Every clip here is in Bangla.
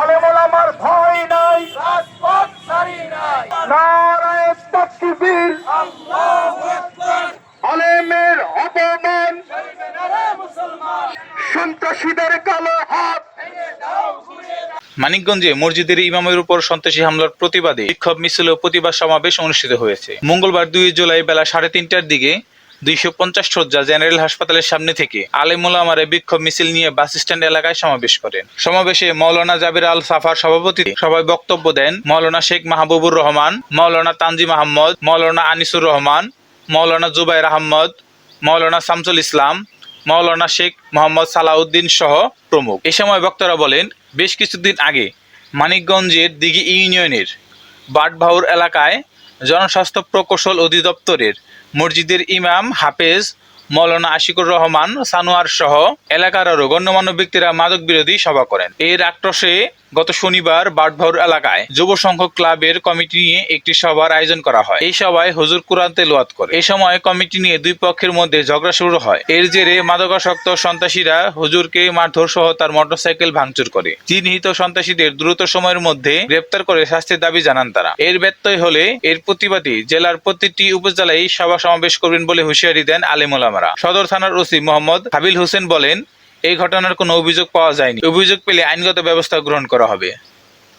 আলেমুল আমার ভয় নাই। আলেমের অপমান। সন্ত্রাসীদের কালো হাত। মানিকগঞ্জে মসজিদের ইমামের উপর সন্ত্রাসী হামলার প্রতিবাদে বিক্ষোভ মিছিল ও প্রতিবাদ সমাবেশ অনুষ্ঠিত হয়েছে। মঙ্গলবার দুই জুলাই বেলা সাড়ে তিনটার দিকে দুইশো পঞ্চাশ সজ্জা জেনারেল হাসপাতালের সামনে থেকে আলেমুল আমারে বিক্ষোভ মিছিল নিয়ে বাস স্ট্যান্ড এলাকায় সমাবেশ করেন। সমাবেশে মৌলানা জাবির আল সাফার সভাপতিতে সবাই বক্তব্য দেন মৌলানা শেখ মাহবুবুর রহমান, মৌলানা তানজিম আহমদ, মৌলানা আনিসুর রহমান, মৌলানা জুবাইর আহমদ, মৌলানা শামসুল ইসলাম, মৌলানা শেখ মোহাম্মদ সালাউদ্দিন সহ প্রমুখ। এ সময় বক্তারা বলেন, বেশ কিছুদিন আগে মানিকগঞ্জের দিঘি ইউনিয়নের বাটভাউর এলাকায় জনস্বাস্থ্য প্রকৌশল অধিদপ্তরের মসজিদের ইমাম হাফেজ মৌলানা আশিকুর রহমান, সানোয়ার সহ এলাকার আরও গণ্যমান্য ব্যক্তিরা মাদক বিরোধী সভা করেন। এর আক্রোশে গত শনিবার বাটভাউর এলাকায় যুব সংঘ ক্লাবের কমিটি নিয়ে একটি সভার আয়োজন করা হয়। এই সভায় হুজুর কুরআন তেলাওয়াত করে। এই সময় কমিটি নিয়ে দুই পক্ষের মধ্যে ঝগড়া শুরু হয়। এর জেরে মাদকাসক্ত সন্ত্রাসীরা হুজুরকে মারধর সহ তার মোটরসাইকেল ভাঙচুর করে। চিহ্নিত সন্ত্রাসীদের দ্রুত সময়ের মধ্যে গ্রেপ্তার করে শাস্তির দাবি জানান তারা। এর ব্যত্যয় হলে এর প্রতিবাদী জেলার প্রতিটি উপজেলায় সভা সমাবেশ করবেন বলে হুঁশিয়ারি দেন আলিমুলামারা সদর থানার ওসি মোহাম্মদ হাবিল হোসেন বলেন, এই ঘটনার কোনো অভিযোগ পাওয়া যায়নি। অভিযোগ পেলে আইনগত ব্যবস্থা গ্রহণ করা হবে।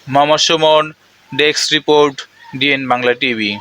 Mohammad Suman, desk report, DN Bangla TV.